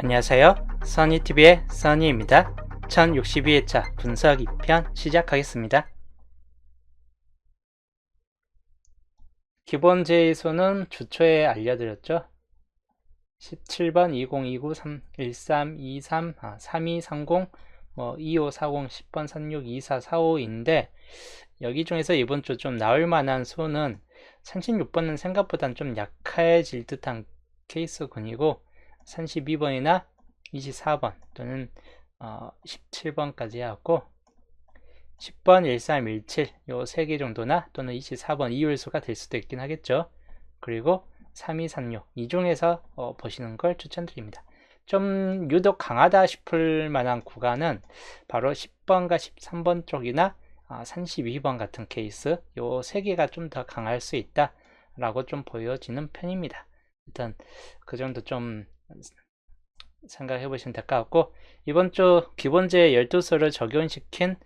안녕하세요. 써니TV의 써니입니다. 1062회차 분석 2편 시작하겠습니다. 기본 제의소는 주초에 알려드렸죠. 17번 2029 3 1323 아, 3230 뭐 2540 10번 36 2445인데 여기 중에서 이번 주 좀 나올 만한 수는 36번은 생각보다 좀 약해질 듯한 케이스군이고 32번이나 24번 또는 어, 17번까지 해갖고 10번 1317요 3개 정도나 또는 24번 이율수가 될 수도 있긴 하겠죠. 그리고 3236 이 중에서 어, 보시는 걸 추천드립니다. 좀 유독 강하다 싶을 만한 구간은 바로 10번과 13번 쪽이나 아, 32번 같은 케이스 요 세 개가 좀 더 강할 수 있다 라고 좀 보여지는 편입니다. 일단 그 정도 좀 생각해 보시면 될 것 같고 이번 주 기본제 12수를 적용시킨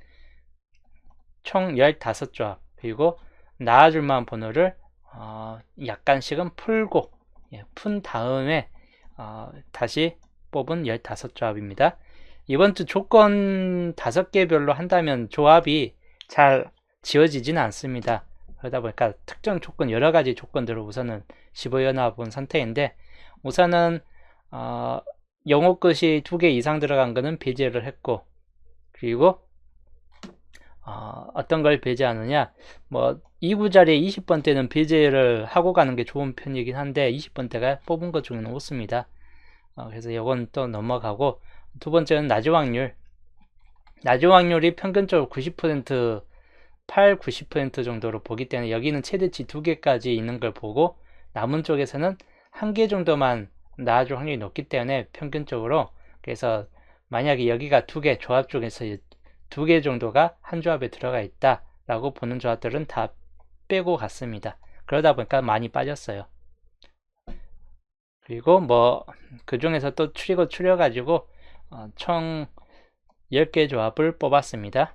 총 15조합 그리고 나와줄 만한 번호를 어, 약간씩은 풀고 예, 푼 다음에 어, 다시 뽑은 15조합입니다. 이번 주 조건 5개별로 한다면 조합이 잘 지워지지는 않습니다. 그러다 보니까 특정 조건 여러 가지 조건들을 우선은 15연합은 선택인데 우선은 어, 영어 끝이 두 개 이상 들어간 거는 배제를 했고 그리고 어, 어떤 걸 배제하느냐 뭐 2구 자리에 20번 대는 배제를 하고 가는 게 좋은 편이긴 한데 20번 대가 뽑은 것 중에는 없습니다. 어, 그래서 이건 또 넘어가고 두 번째는 낮은 확률 낮은 확률이 평균적으로 90% 8, 90% 정도로 보기 때문에 여기는 최대치 두 개까지 있는 걸 보고 남은 쪽에서는 한 개 정도만 나아줄 확률이 높기 때문에 평균적으로 그래서 만약에 여기가 두 개 조합 중에서 두 개 정도가 한 조합에 들어가 있다 라고 보는 조합들은 다 빼고 갔습니다. 그러다 보니까 많이 빠졌어요. 그리고 뭐 그 중에서 또 추리고 추려 가지고 어, 총 10개 조합을 뽑았습니다.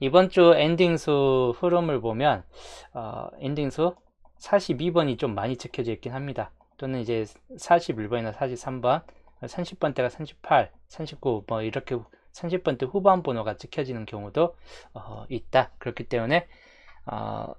이번 주 엔딩수 흐름을 보면 어, 엔딩수 42번이 좀 많이 찍혀져 있긴 합니다. 또는 이제 41번이나 43번, 30번대가 38, 39, 뭐 이렇게 30번대 후반 번호가 찍혀지는 경우도 어, 있다. 그렇기 때문에 어,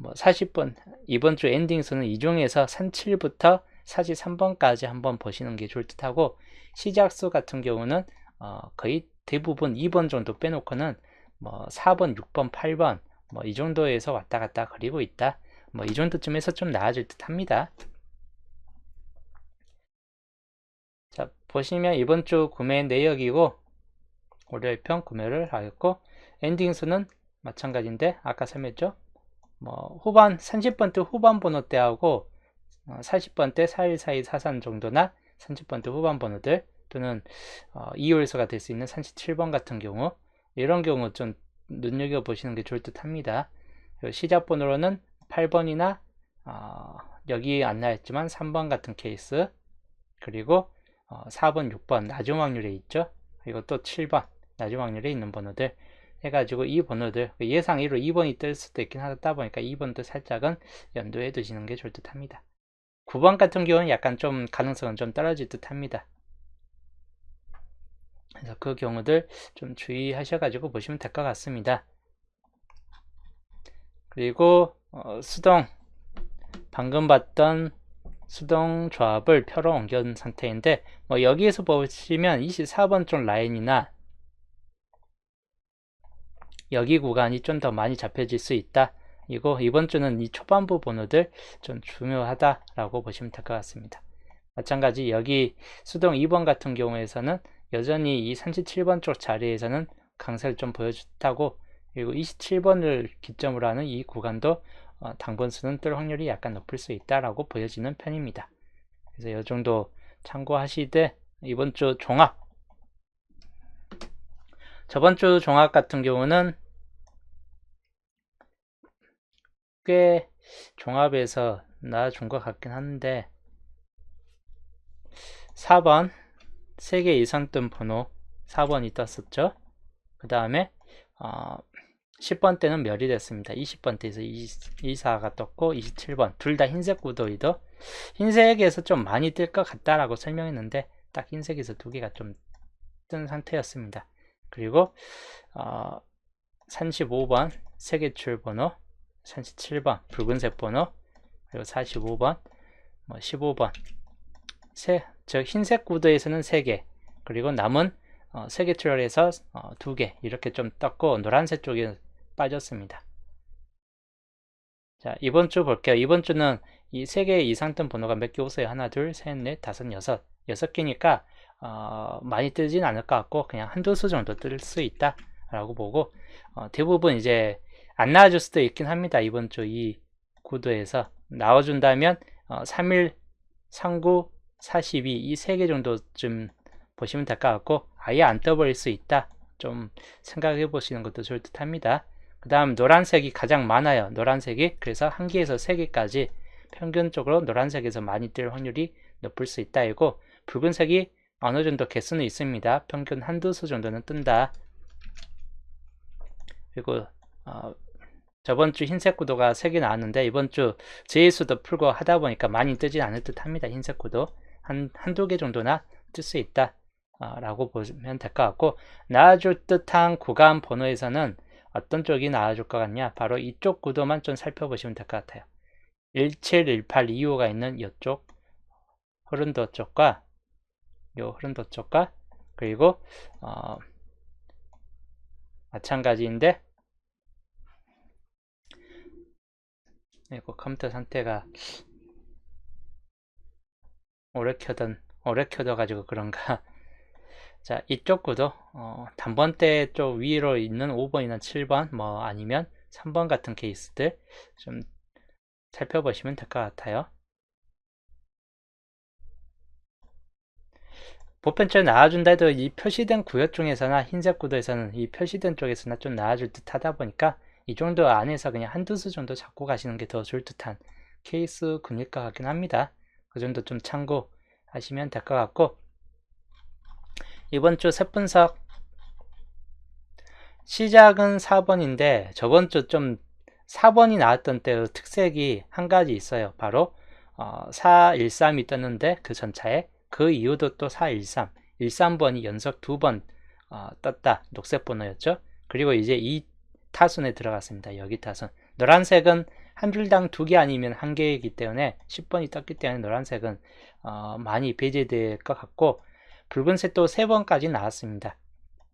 뭐 40번 이번 주 엔딩 수는 이 중에서 37부터 43번까지 한번 보시는 게 좋을 듯하고 시작 수 같은 경우는 어, 거의 대부분 2번 정도 빼놓고는 뭐 4번, 6번, 8번 뭐 이 정도에서 왔다 갔다 그리고 있다. 뭐 이 정도쯤에서 좀 나아질 듯 합니다. 자, 보시면 이번 주 구매 내역이고 월요일편 구매를 하였고 엔딩 수는 마찬가지인데 아까 설명했죠? 뭐 후반 30번대 후반 번호 때하고 40번대 4142 43 정도나 30번대 후반 번호들 또는 어, 2홀수가 될 수 있는 37번 같은 경우 이런 경우 좀 눈여겨 보시는 게 좋을 듯 합니다. 시작 번호로는 8번이나 어, 여기 안 나왔지만 3번 같은 케이스 그리고 어, 4번, 6번 낮은 확률에 있죠. 또 7번 낮은 확률에 있는 번호들 해가지고 이 번호들 예상 1로 2번이 뜰 수도 있긴 하다 보니까 2번도 살짝은 연도해 두시는 게 좋을 듯 합니다. 9번 같은 경우는 약간 좀 가능성은 좀 떨어질 듯 합니다. 그래서 그 경우들 좀 주의하셔가지고 보시면 될 것 같습니다. 그리고 어, 수동 방금 봤던 수동 조합을 표로 옮겨둔 상태인데 뭐 여기에서 보시면 24번 쪽 라인이나 여기 구간이 좀 더 많이 잡혀질 수 있다. 이거 이번 주는 이 초반부 번호들 좀 중요하다라고 보시면 될 것 같습니다. 마찬가지 여기 수동 2번 같은 경우에서는 여전히 이 37번 쪽 자리에서는 강세를 좀 보여줬다고 그리고 27번을 기점으로 하는 이 구간도 어, 당번수는 뜰 확률이 약간 높을 수 있다라고 보여지는 편입니다. 그래서 이 정도 참고하시되 이번 주 종합 저번 주 종합 같은 경우는 꽤 종합에서 나아준 것 같긴 한데 4번 3개 이상 뜬 번호 4번이 떴었죠. 그 다음에 어, 10번 때는 멸이 됐습니다. 20번 때에서 24가 떴고 27번 둘 다 흰색 구도이도 흰색에서 좀 많이 뜰 것 같다라고 설명했는데 딱 흰색에서 두 개가 좀 뜬 상태였습니다. 그리고 어, 35번 세계출 번호 37번 붉은색 번호 그리고 45번 뭐 15번 세, 저 흰색 구도에서는 3개 그리고 남은 어, 세계 출혈에서 어, 2개 이렇게 좀 떴고 노란색 쪽에 빠졌습니다. 자 이번 주 볼게요. 이번 주는 이 3개 이상 뜬 번호가 몇 개 오세요? 하나 둘 셋 넷 다섯 여섯 여섯 개니까 어, 많이 뜨진 않을 것 같고 그냥 한두 수 정도 뜰 수 있다 라고 보고 어, 대부분 이제 안 나와줄 수도 있긴 합니다. 이번 주 이 구도에서 나와준다면 어, 3일 39 42 이 세 개 정도쯤 보시면 될 것 같고 아예 안 떠버릴 수 있다 좀 생각해 보시는 것도 좋을 듯 합니다 그 다음 노란색이 가장 많아요. 노란색이. 그래서 한 개에서 세 개까지 평균적으로 노란색에서 많이 뜰 확률이 높을 수 있다 이고 붉은색이 어느 정도 개수는 있습니다. 평균 한두 수 정도는 뜬다. 그리고 어, 저번 주 흰색 구도가 3개 나왔는데 이번 주 제일수도 풀고 하다 보니까 많이 뜨진 않을 듯 합니다. 흰색 구도. 한, 한두 개 정도나 뜰 수 있다 어, 라고 보면 될 것 같고 나와줄 듯한 구간 번호에서는 어떤 쪽이 나와줄 것 같냐? 바로 이쪽 구도만 좀 살펴보시면 될 것 같아요. 17, 18, 2호가 있는 이쪽 흐른도 쪽과 요 흐른도 쪽과 그리고 어, 마찬가지인데 이거 컴퓨터 상태가 오래 켜던 오래 켜져 가지고 그런가 자 이쪽 구도 어, 단번대 쪽 위로 있는 5번이나 7번 뭐 아니면 3번 같은 케이스들 좀 살펴보시면 될 것 같아요. 보편적으로 나와준다 해도 이 표시된 구역 중에서나 흰색 구도에서는 이 표시된 쪽에서나 좀 나와줄 듯 하다 보니까 이 정도 안에서 그냥 한두 수 정도 잡고 가시는 게 더 좋을 듯한 케이스 군일 것 같긴 합니다. 그 정도 좀 참고하시면 될 것 같고 이번 주 세분석 시작은 4번인데 저번 주 좀 4번이 나왔던 때의 특색이 한 가지 있어요. 바로 어, 413이 떴는데 그 전차에 그 이후도 또 413, 13번이 연속 두번 어, 떴다. 녹색 번호였죠. 그리고 이제 이 타순에 들어갔습니다. 여기 타순. 노란색은 한 줄당 두 개 아니면 한 개이기 때문에 10번이 떴기 때문에 노란색은 어, 많이 배제될 것 같고 붉은색도 3번까지 나왔습니다.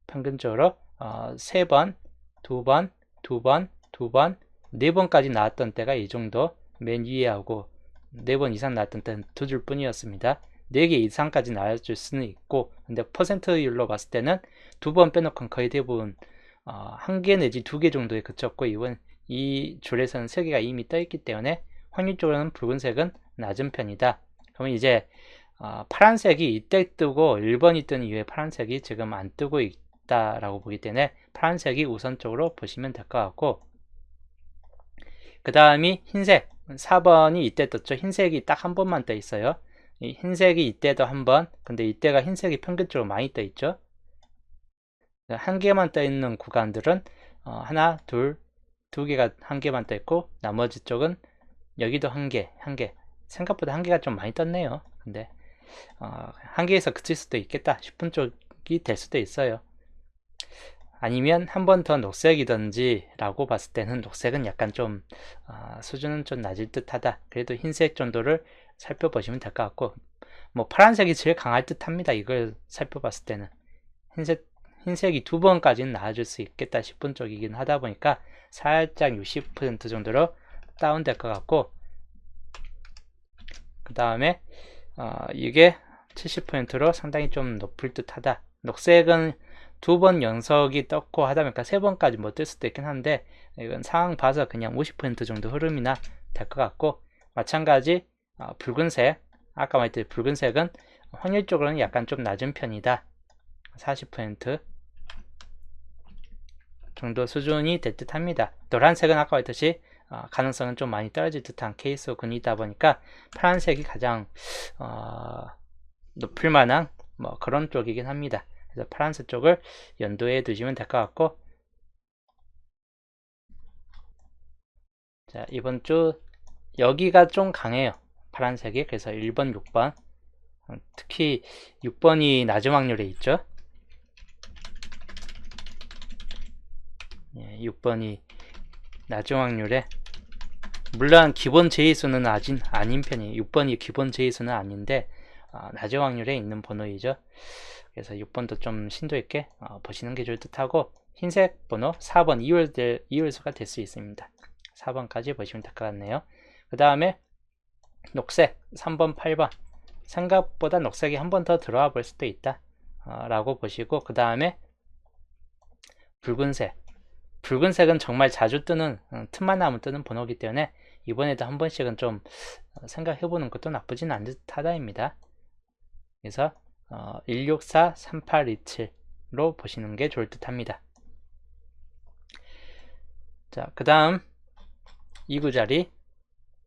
평균적으로 어, 3번, 2번, 2번, 2번, 4번까지 나왔던 때가 이 정도 맨 위에 하고 4번 이상 나왔던 때는 두 줄 뿐이었습니다. 4개 이상까지 나와줄 수는 있고 근데 퍼센트율로 봤을 때는 두 번 빼놓고 거의 대부분 어, 한 개 내지 두 개 정도에 그쳤고 이번 이 줄에서는 3개가 이미 떠 있기 때문에 확률적으로는 붉은색은 낮은 편이다. 그러면 이제 어, 파란색이 이때 뜨고 1번이 뜬 이후에 파란색이 지금 안 뜨고 있다라고 보기 때문에 파란색이 우선적으로 보시면 될 것 같고 그 다음이 흰색 4번이 이때 떴죠. 흰색이 딱 한 번만 떠 있어요. 이 흰색이 이때도 한 번, 근데 이때가 흰색이 평균적으로 많이 떠 있죠. 한 개만 떠 있는 구간들은 어, 하나, 둘, 두 개가 한 개만 떠 있고 나머지 쪽은 여기도 한 개, 한 개. 생각보다 한 개가 좀 많이 떴네요. 근데 어, 한 개에서 그칠 수도 있겠다 싶은 쪽이 될 수도 있어요. 아니면 한 번 더 녹색이든지 라고 봤을 때는 녹색은 약간 좀 어, 수준은 좀 낮을 듯 하다. 그래도 흰색 정도를 살펴보시면 될 것 같고 뭐 파란색이 제일 강할 듯 합니다. 이걸 살펴봤을 때는 흰색 흰색이 두 번까지는 나와줄 수 있겠다 싶은 쪽이긴 하다 보니까 살짝 60% 정도로 다운될 것 같고 그 다음에 어, 이게 70%로 상당히 좀 높을 듯 하다 녹색은 두 번 연속이 떴고 하다 보니까 세 번까지 못 뜰 수도 있긴 한데 이건 상황 봐서 그냥 50% 정도 흐름이나 될 것 같고 마찬가지 어, 붉은색 아까 말했듯이 붉은색은 확률적으로는 약간 좀 낮은 편이다 40% 정도 수준이 될 듯 합니다. 노란색은 아까 했듯이 어, 가능성은 좀 많이 떨어질 듯한 케이스 군이다 보니까 파란색이 가장 어, 높을 만한 뭐 그런 쪽이긴 합니다. 그래서 파란색 쪽을 연도에 두시면 될 것 같고 자, 이번 주 여기가 좀 강해요. 파란색이. 그래서 1번, 6번. 어, 특히 6번이 낮은 확률에 있죠. 예, 6번이 낮은 확률에 물론 기본 제의수는 아진, 아닌 편이에요. 6번이 기본 제의수는 아닌데 어, 낮은 확률에 있는 번호이죠. 그래서 6번도 좀 심도 있게 어, 보시는 게 좋을 듯하고 흰색 번호 4번 이율, 이율수가 될 수 있습니다. 4번까지 보시면 될 것 같네요. 그 다음에 녹색 3번 8번 생각보다 녹색이 한 번 더 들어와 볼 수도 있다 어, 라고 보시고 그 다음에 붉은색 붉은색은 정말 자주 뜨는 어, 틈만 나면 뜨는 번호이기 때문에 이번에도 한 번씩은 좀 어, 생각해 보는 것도 나쁘진 않은 듯하다입니다. 그래서 어, 164 3827로 보시는 게 좋을 듯 합니다. 자 그 다음 2구자리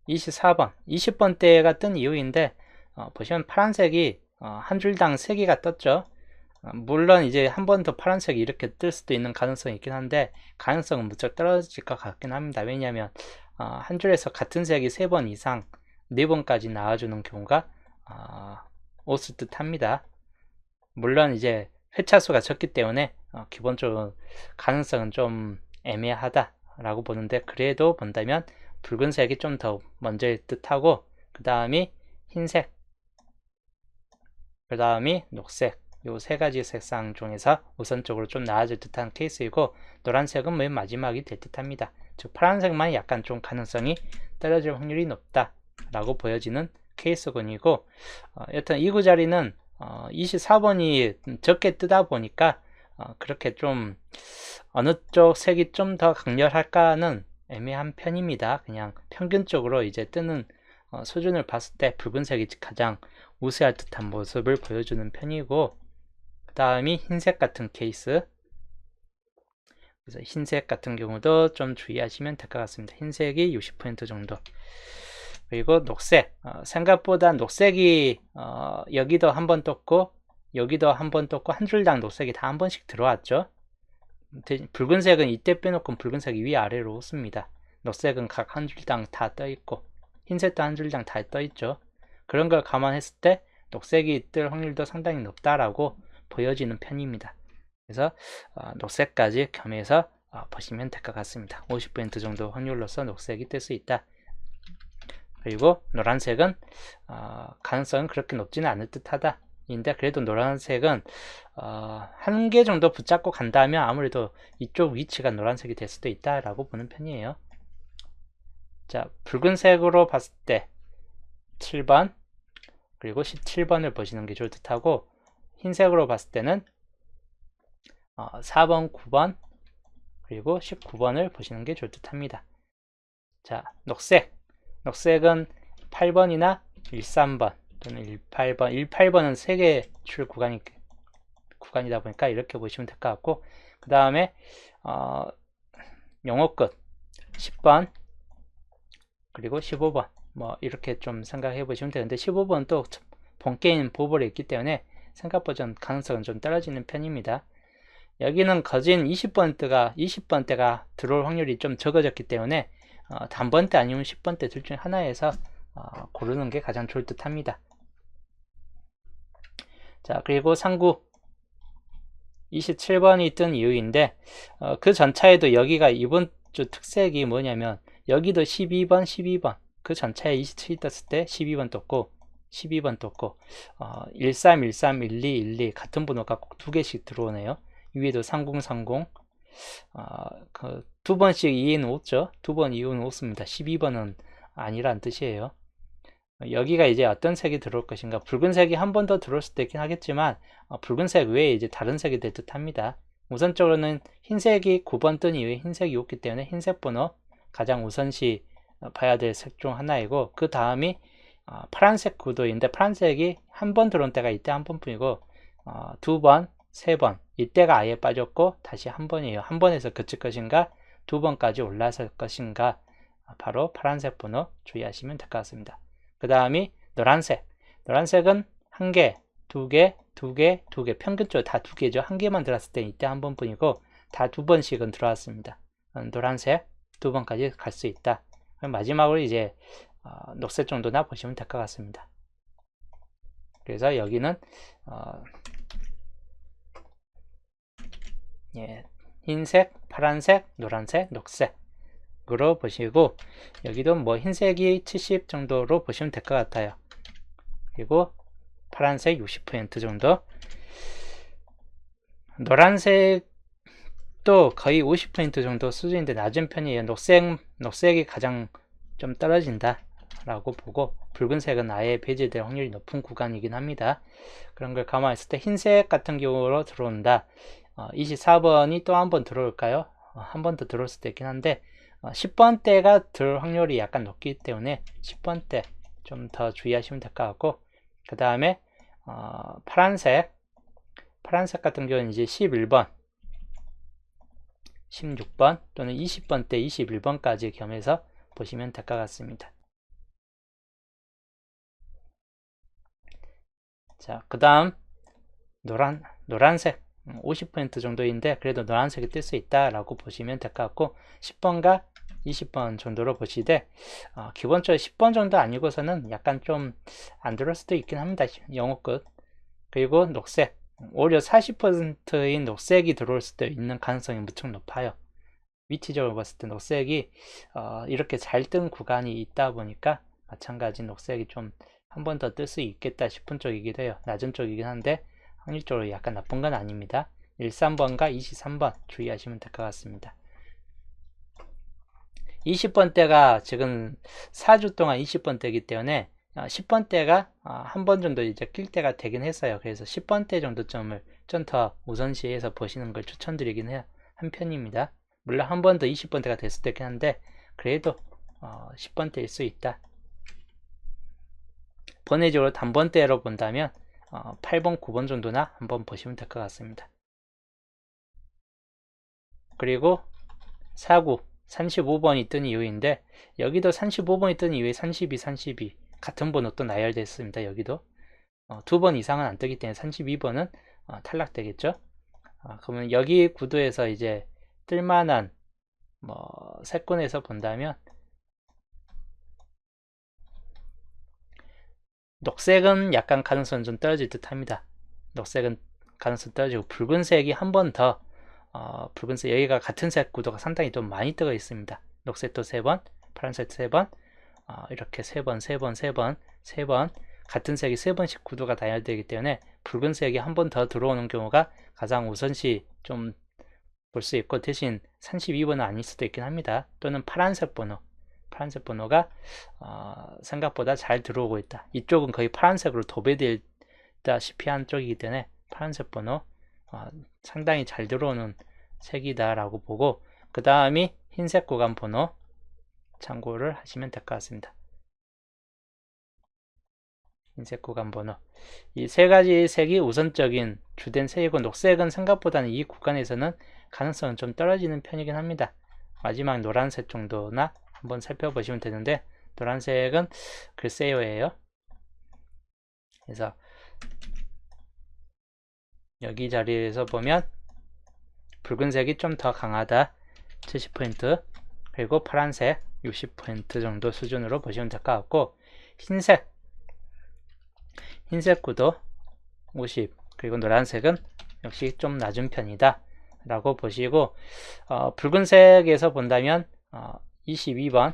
24번. 20번대가 뜬 이유인데 어, 보시면 파란색이 어, 한 줄당 3개가 떴죠. 어, 물론 이제 한 번 더 파란색이 이렇게 뜰 수도 있는 가능성이 있긴 한데 가능성은 무척 떨어질 것 같긴 합니다. 왜냐하면 어, 한 줄에서 같은 색이 3번 이상 4번까지 나와주는 경우가 어, 없을 듯 합니다. 물론 이제 회차 수가 적기 때문에 어, 기본적으로 가능성은 좀 애매하다 라고 보는데 그래도 본다면 붉은색이 좀 더 먼저일 듯하고 그 다음이 흰색 그 다음이 녹색 요 세 가지 색상 중에서 우선적으로 좀 나아질 듯한 케이스이고 노란색은 맨 마지막이 될 듯합니다 즉 파란색만 약간 좀 가능성이 떨어질 확률이 높다 라고 보여지는 케이스군이고 어, 여튼 2구 자리는 어, 24번이 적게 뜨다 보니까 어, 그렇게 좀 어느 쪽 색이 좀 더 강렬할까는 애매한 편입니다. 그냥 평균적으로 이제 뜨는 어, 수준을 봤을 때 붉은색이 가장 우세할 듯한 모습을 보여주는 편이고 그 다음이 흰색 같은 케이스 그래서 흰색 같은 경우도 좀 주의하시면 될 것 같습니다. 흰색이 60% 정도 그리고 녹색 어, 생각보다 녹색이 어, 여기도 한 번 떴고 여기도 한 번 떴고 한 줄당 녹색이 다 한 번씩 들어왔죠 붉은색은 이때 빼놓고 붉은색이 위아래로 웃습니다. 녹색은 각 한 줄당 다 떠 있고 흰색도 한 줄당 다 떠 있죠. 그런 걸 감안했을 때 녹색이 뜰 확률도 상당히 높다라고 보여지는 편입니다. 그래서 어, 녹색까지 겸해서 어, 보시면 될 것 같습니다. 50% 정도 확률로서 녹색이 뜰 수 있다. 그리고 노란색은 어, 가능성은 그렇게 높지는 않을 듯하다. 인데 그래도 노란색은 어, 한 개 정도 붙잡고 간다면 아무래도 이쪽 위치가 노란색이 될 수도 있다라고 보는 편이에요. 자, 붉은색으로 봤을 때 7번 그리고 17번을 보시는 게 좋을 듯하고 흰색으로 봤을 때는 어, 4번, 9번 그리고 19번을 보시는 게 좋을 듯 합니다. 자, 녹색. 녹색은 8번이나 13번 또는 18번. 18번은 3개 출 구간이 구간이다 보니까 이렇게 보시면 될 것 같고 그 다음에 어, 영어 끝. 10번 그리고 15번. 뭐 이렇게 좀 생각해 보시면 되는데 15번 또 본게임 보벌이 있기 때문에 생각보다 가능성은 좀 떨어지는 편입니다. 여기는 거진 20번대가 20번대가 들어올 확률이 좀 적어졌기 때문에 어, 단번대 아니면 10번대 둘 중에 하나에서 어, 고르는 게 가장 좋을 듯 합니다. 자 그리고 상구. 27번이 뜬 이유인데 어, 그 전차에도 여기가 이번 주 특색이 뭐냐면 여기도 12번 12번. 그 전차에 27이 떴을 때 12번 떴고 12번 떴고 어, 13 13 12 12 같은 번호가 꼭 두 개씩 들어오네요. 위에도 3030 어, 그두 번씩 이해는 없죠? 두번 이유는 없습니다. 12번은 아니란 뜻이에요. 여기가 이제 어떤 색이 들어올 것인가? 붉은색이 한 번 더 들어올 수도 있긴 하겠지만 어, 붉은색 외에 이제 다른 색이 될 듯 합니다. 우선적으로는 흰색이 9번 뜬 이후에 흰색이 없기 때문에 흰색 번호 가장 우선시 어, 봐야 될 색 중 하나이고 그 다음이 어, 파란색 구도인데 파란색이 한 번 들어온 때가 이때 한 번뿐이고 어, 두 번, 세 번 이때가 아예 빠졌고 다시 한 번이에요 한 번에서 그칠 것인가 두 번까지 올라설 것인가 어, 바로 파란색 번호 주의하시면 될 것 같습니다 그 다음이 노란색. 노란색은 한 개, 두 개, 두 개, 두 개. 평균적으로 다 두 개죠. 한 개만 들어왔을 때 이때 한 번뿐이고 다 두 번씩은 들어왔습니다. 음, 노란색 두 번까지 갈 수 있다. 마지막으로 이제 어, 녹색 정도나 보시면 될 것 같습니다. 그래서 여기는 어, 예, 흰색, 파란색, 노란색, 녹색으로 보시고 여기도 뭐 흰색이 70 정도로 보시면 될 것 같아요. 그리고 파란색 60% 정도 노란색도 거의 50% 정도 수준인데 낮은 편이에요. 녹색, 녹색이 가장 좀 떨어진다 라고 보고 붉은색은 아예 배제될 확률이 높은 구간이긴 합니다. 그런 걸 감안했을 때 흰색 같은 경우로 들어온다. 어, 24번이 또 한 번 들어올까요? 어, 한번 더 들어올 수도 있긴 한데 어, 10번 대가 들 확률이 약간 높기 때문에 10번 대 좀 더 주의하시면 될 것 같고 그 다음에 어, 파란색 파란색 같은 경우는 이제 11번 16번 또는 20번 대 21번까지 겸해서 보시면 될 것 같습니다. 자, 그 다음 노란 노란색 50% 정도인데 그래도 노란색이 뜰 수 있다라고 보시면 될 것 같고 10번과 20번 정도로 보시되 어, 기본적으로 10번 정도 아니고서는 약간 좀 안 들어올 수도 있긴 합니다. 영어 끝 그리고 녹색 오히려 40%인 녹색이 들어올 수도 있는 가능성이 무척 높아요. 위치적으로 봤을 때 녹색이 어, 이렇게 잘 뜬 구간이 있다 보니까 마찬가지 녹색이 좀 한 번 더 뜰 수 있겠다 싶은 쪽이기도 해요. 낮은 쪽이긴 한데 확률적으로 약간 나쁜 건 아닙니다. 13번과 23번 주의하시면 될 것 같습니다. 20번대가 지금 4주 동안 20번대이기 때문에 10번대가 어, 어, 한번 정도 이제 낄 때가 되긴 했어요. 그래서 10번대 정도점을 좀 더 우선시해서 보시는 걸 추천드리긴 해요. 한 편입니다. 물론 한 번 더 20번대가 될 수도 있긴 한데 그래도 어, 10번대일 수 있다. 번외적으로 단번대로 본다면 어, 8번, 9번 정도나 한번 보시면 될 것 같습니다. 그리고 4구 35번이 뜬 이유인데 여기도 35번이 뜬 이유에 32, 32 같은 번호 또 나열됐습니다. 여기도 어, 두번 이상은 안 뜨기 때문에 32번은 어, 탈락되겠죠. 어, 그러면 여기 구도에서 이제 뜰만한 뭐 세권에서 본다면 녹색은 약간 가능성은 좀 떨어질 듯 합니다. 녹색은 가능성 떨어지고 붉은색이 한 번 더 어, 붉은색 여기가 같은 색 구도가 상당히 좀 많이 뜨어 있습니다. 녹색도 3번, 파란색 3번, 어, 이렇게 3번, 3번, 3번, 3번 같은 색이 3번씩 구도가 다양되기 때문에 붉은색이 한 번 더 들어오는 경우가 가장 우선시 좀 볼 수 있고 대신 32번은 아닐 수도 있긴 합니다. 또는 파란색 번호 파란색 번호가 어, 생각보다 잘 들어오고 있다. 이쪽은 거의 파란색으로 도배되다시피 한 쪽이기 때문에 파란색 번호 어, 상당히 잘 들어오는 색이다라고 보고 그 다음이 흰색 구간 번호 참고를 하시면 될 것 같습니다. 흰색 구간 번호 이 세 가지 색이 우선적인 주된 색이고 녹색은 생각보다는 이 구간에서는 가능성은 좀 떨어지는 편이긴 합니다. 마지막 노란색 정도나 한번 살펴보시면 되는데 노란색은 글쎄요예요. 그래서 여기 자리에서 보면 붉은색이 좀 더 강하다 70% 그리고 파란색 60% 정도 수준으로 보시면 될 것 같고 흰색 흰색 구도 50 그리고 노란색은 역시 좀 낮은 편이다 라고 보시고 어, 붉은색에서 본다면 어, 22번.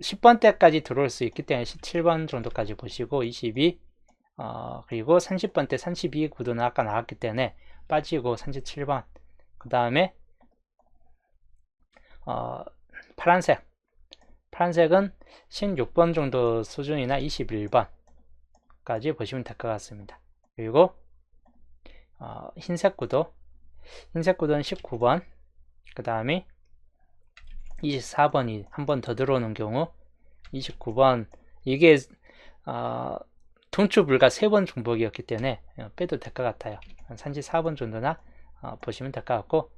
10번 때까지 들어올 수 있기 때문에 17번 정도까지 보시고 22 어, 그리고 30번 때32 구도는 아까 나왔기 때문에 빠지고 37번. 그 다음에 어, 파란색. 파란색은 16번 정도 수준이나 21번까지 보시면 될 것 같습니다. 그리고 어, 흰색 구도. 흰색 구도는 19번. 그 다음에 24번이 한 번 더 들어오는 경우 29번 이게 어, 통추 불가 3번 중복이었기 때문에 어, 빼도 될 것 같아요. 한 34번 정도나 어, 보시면 될 것 같고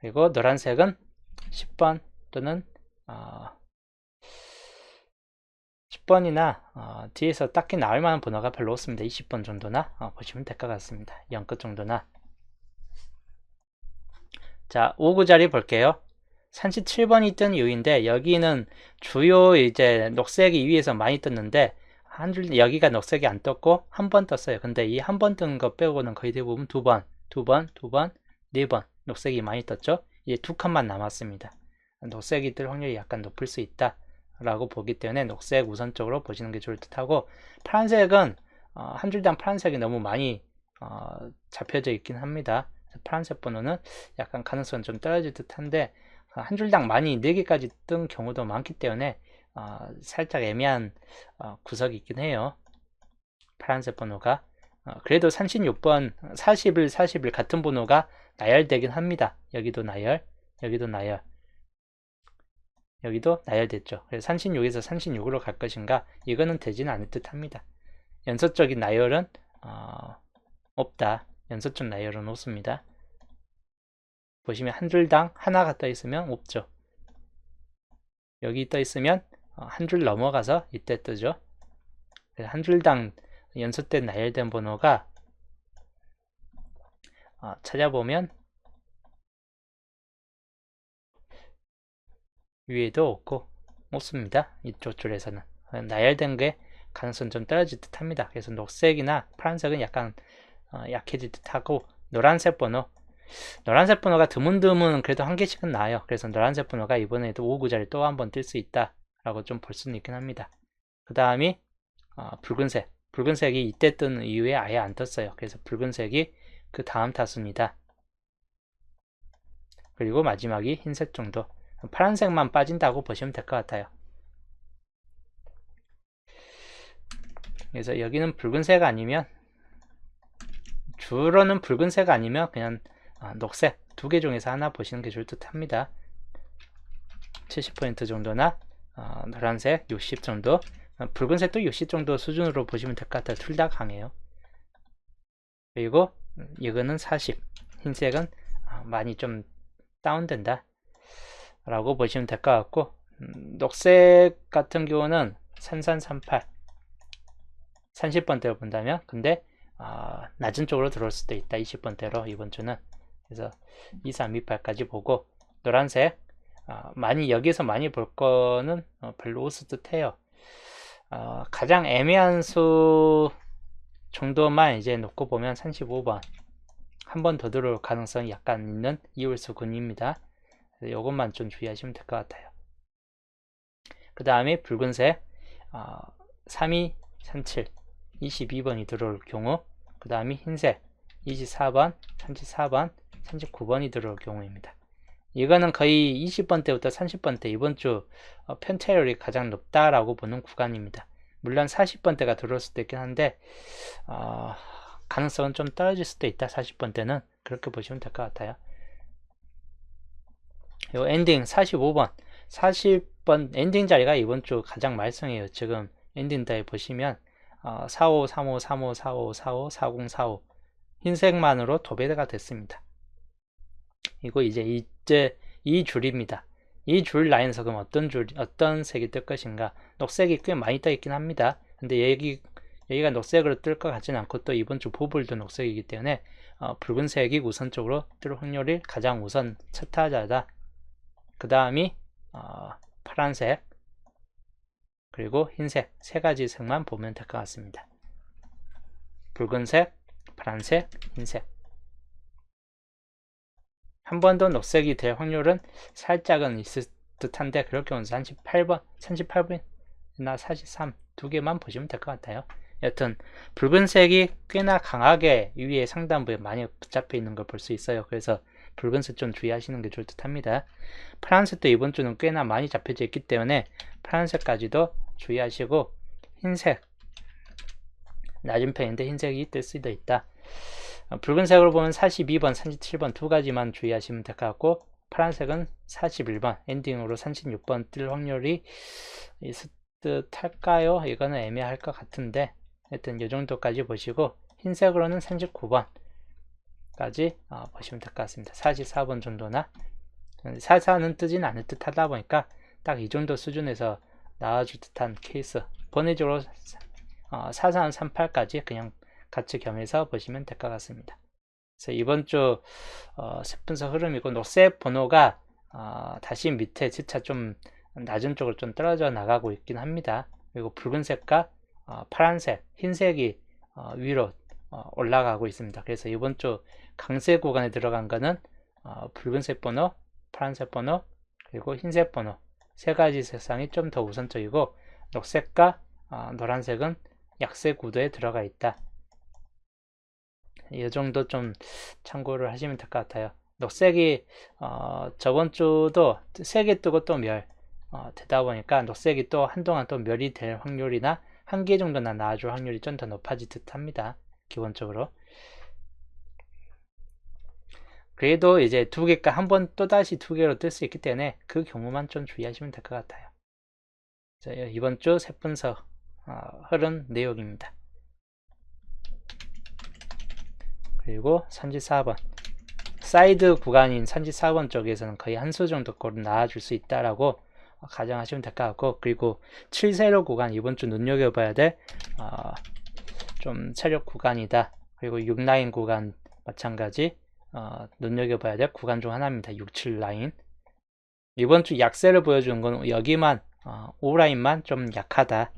그리고 노란색은 10번 또는 어, 10번이나 어, 뒤에서 딱히 나올 만한 번호가 별로 없습니다. 20번 정도나 어, 보시면 될 것 같습니다. 0끝 정도나 자 5구 자리 볼게요. 37번이 뜬 이유인데 여기는 주요 이제 녹색이 위에서 많이 떴는데 한 줄 여기가 녹색이 안 떴고 한 번 떴어요. 근데 이 한 번 뜬 거 빼고는 거의 대부분 두 번, 두 번, 두 번, 네 번 녹색이 많이 떴죠. 이제 두 칸만 남았습니다. 녹색이 뜰 확률이 약간 높을 수 있다. 라고 보기 때문에 녹색 우선적으로 보시는 게 좋을 듯 하고 파란색은 어, 한 줄당 파란색이 너무 많이 어, 잡혀져 있긴 합니다. 파란색 번호는 약간 가능성은 좀 떨어질 듯 한데 한 줄당 많이 4개까지 뜬 경우도 많기 때문에 어, 살짝 애매한 어, 구석이 있긴 해요. 파란색 번호가 어, 그래도 36번 41, 41 같은 번호가 나열되긴 합니다. 여기도 나열, 여기도 나열 여기도 나열됐죠. 그래서 36에서 36으로 갈 것인가 이거는 되지는 않을 듯 합니다. 연속적인 나열은 어, 없다. 연속적 나열은 없습니다. 보시면 한 줄당 하나가 떠 있으면 없죠. 여기 떠 있으면 어, 한줄 넘어가서 이때 뜨죠. 한 줄당 연속된 나열된 번호가 어, 찾아보면 위에도 없고 없습니다. 이쪽 줄에서는 나열된 게 가능성 좀 떨어질 듯 합니다. 그래서 녹색이나 파란색은 약간 어, 약해질 듯 하고 노란색 번호 노란색 번호가 드문드문 그래도 한 개씩은 나요. 그래서 노란색 번호가 이번에도 5구자리 또한 번 뜰 수 있다 라고 좀 볼 수는 있긴 합니다. 그 다음이 어, 붉은색 붉은색이 이때 뜬 이후에 아예 안 떴어요. 그래서 붉은색이 그 다음 타수입니다. 그리고 마지막이 흰색 정도 파란색만 빠진다고 보시면 될 것 같아요. 그래서 여기는 붉은색 아니면 주로는 붉은색 아니면 그냥 아, 녹색 두 개 중에서 하나 보시는 게 좋을 듯 합니다. 70% 정도나 어, 노란색 60 정도 어, 붉은색도 60 정도 수준으로 보시면 될 것 같아요. 둘 다 강해요. 그리고 이거는 40 흰색은 어, 많이 좀 다운된다 라고 보시면 될 것 같고 음, 녹색 같은 경우는 산산산팔 30번대로 본다면 근데 어, 낮은 쪽으로 들어올 수도 있다 20번대로 이번 주는 그래서 2, 3, 2, 8까지 보고 노란색 어, 많이 여기서 많이 볼 거는 어, 별로 없을 듯 해요. 어, 가장 애매한 수 정도만 이제 놓고 보면 35번. 한 번 더 들어올 가능성이 약간 있는 이울수 군입니다. 이것만 좀 주의하시면 될 것 같아요. 그 다음에 붉은색 어, 32, 37, 22번이 들어올 경우 그 다음에 흰색 24번, 34번, 39번이 들어올 경우입니다. 이거는 거의 20번 때부터 30번 때 이번 주 어, 편차율이 가장 높다라고 보는 구간입니다. 물론 40번 대가 들어올 수도 있긴 한데 어, 가능성은 좀 떨어질 수도 있다. 40번 대는 그렇게 보시면 될 것 같아요. 요 엔딩 45번 40번 엔딩 자리가 이번 주 가장 말썽이에요 지금 엔딩 다에 보시면 어, 45 35 35 45 45 40 45 흰색만으로 도배가 됐습니다 이거 이제 이제 이 줄입니다. 이줄 그럼 어떤 줄 어떤 색이 뜰 것인가? 녹색이 꽤 많이 떠 있긴 합니다. 근데 여기 여기가 녹색으로 뜰 것 같지는 않고 또 이번 주 보불도 녹색이기 때문에 어, 붉은색이 우선적으로 뜰 확률이 가장 우선 첫 타자다. 그 다음이 어, 파란색 그리고 흰색 세 가지 색만 보면 될 것 같습니다. 붉은색, 파란색, 흰색 한 번 더 녹색이 될 확률은 살짝은 있을 듯한데 그럴 경우는 38번, 38번이나 43 두 개만 보시면 될 것 같아요. 여튼 붉은색이 꽤나 강하게 위에 상단부에 많이 붙잡혀 있는 걸 볼 수 있어요. 그래서 붉은색 좀 주의하시는 게 좋을 듯 합니다. 파란색도 이번 주는 꽤나 많이 잡혀져 있기 때문에 파란색까지도 주의하시고 흰색 낮은 편인데 흰색이 뜰 수도 있다. 어, 붉은색으로 보면 42번, 37번 두 가지만 주의하시면 될 것 같고 파란색은 41번, 엔딩으로 36번 뜰 확률이 있을 듯 할까요? 이거는 애매할 것 같은데 하여튼 이 정도까지 보시고 흰색으로는 39번 까지 어, 보시면 될 것 같습니다. 44번 정도나 44는 뜨진 않을 듯 하다 보니까 딱 이 정도 수준에서 나와줄 듯한 케이스 번외적으로 어, 4338까지 그냥 같이 겸해서 보시면 될 것 같습니다. 그래서 이번 주 어, 세분석 흐름이고 녹색 번호가 어, 다시 밑에 지차 좀 낮은 쪽으로 좀 떨어져 나가고 있긴 합니다. 그리고 붉은색과 어, 파란색, 흰색이 어, 위로 어, 올라가고 있습니다. 그래서 이번 주 강세 구간에 들어간 거는 어, 붉은색 번호, 파란색 번호, 그리고 흰색 번호 세 가지 색상이 좀 더 우선적이고 녹색과 어, 노란색은 약세 구도에 들어가 있다. 이 정도 좀 참고를 하시면 될 것 같아요. 녹색이 어, 저번 주도 세개 뜨고 또 멸, 어, 되다 보니까 녹색이 또 한동안 또 멸이 될 확률이나 한 개 정도나 나와줄 확률이 좀 더 높아질 듯 합니다. 기본적으로. 그래도 이제 두 개가 한 번 또다시 두 개로 뜰 수 있기 때문에 그 경우만 좀 주의하시면 될 것 같아요. 자, 이번 주 세분석 어, 흐른 내용입니다. 그리고 34번. 사이드 구간인 34번 쪽에서는 거의 한 수 정도 골은 나와줄 수 있다라고 가정하시면 될 것 같고 그리고 7세로 구간 이번 주 눈여겨봐야 될좀 어, 체력 구간이다. 그리고 6라인 구간 마찬가지 어, 눈여겨봐야 될 구간 중 하나입니다. 6, 7라인. 이번 주 약세를 보여주는 건 여기만 어, 5라인만 좀 약하다.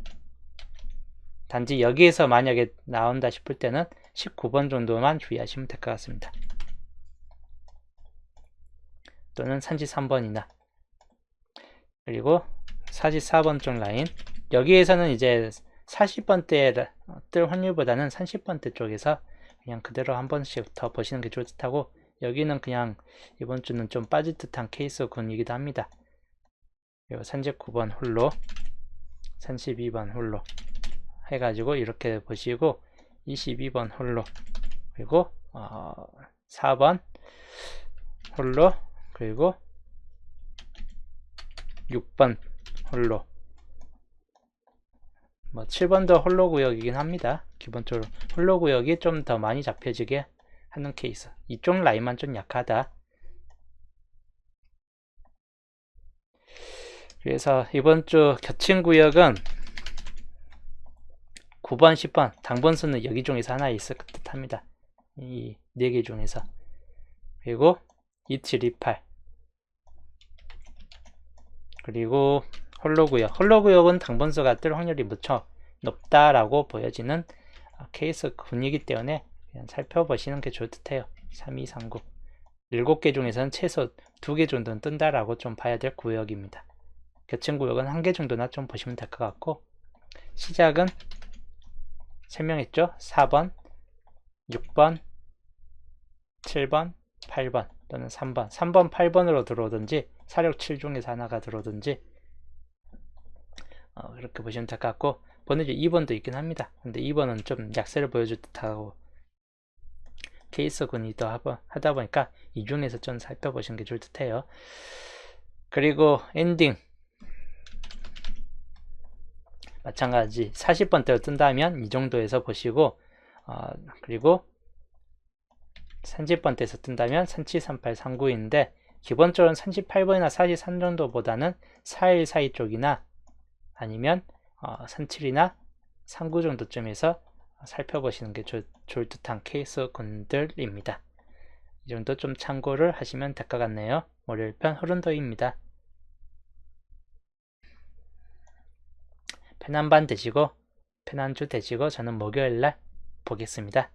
단지 여기에서 만약에 나온다 싶을 때는 19번 정도만 주의하시면 될 것 같습니다. 또는 33번이나. 그리고 44번 쪽 라인. 여기에서는 이제 40번대 뜰 확률보다는 30번대 쪽에서 그냥 그대로 한 번씩 더 보시는 게 좋을 듯 하고 여기는 그냥 이번 주는 좀 빠질 듯한 케이스 군이기도 합니다. 그리고 39번 홀로 32번 홀로 해가지고 이렇게 보시고 22번 홀로 그리고 어, 4번 홀로 그리고 6번 홀로 뭐 7번도 홀로 구역이긴 합니다. 기본적으로 홀로 구역이 좀 더 많이 잡혀지게 하는 케이스 이쪽 라인만 좀 약하다. 그래서 이번 주 겹친 구역은 9번, 10번 당번수는 여기 중에서 하나 있을 듯 합니다. 이 네 개 중에서. 그리고 27, 28 그리고 홀로구역. 홀로구역은 당번수가 뜰 확률이 무척 높다라고 보여지는 케이스 군이기 때문에 그냥 살펴보시는 게 좋을 듯해요. 3239 7개 중에서는 최소 2개 정도는 뜬다라고 좀 봐야 될 구역입니다. 겹친 구역은 한개 정도나 좀 보시면 될 것 같고 시작은 설명했죠 4번 6번 7번 8번 또는 3번 3번 8번으로 들어오든지 사력 7중에서 하나가 들어오든지 어, 그렇게 보시면 될 것 같고 번호지 2번도 있긴 합니다. 근데 2번은 좀 약세를 보여줄 듯하고 케이스군이 더 하다 보니까 이 중에서 좀 살펴보시는 게 좋을 듯해요. 그리고 엔딩 마찬가지 40번대로 뜬다면 이 정도에서 보시고 어, 그리고 30번대에서 뜬다면 373839인데 기본적으로 38번이나 43 정도보다는 41 사이 쪽이나 아니면 어, 37이나 39 정도쯤에서 살펴보시는 게 좋, 좋을 듯한 케이스군들입니다. 이 정도 좀 참고를 하시면 될 것 같네요. 월요일편 흐른도입니다. 편한 반 되시고 편한 주 되시고 저는 목요일날 보겠습니다.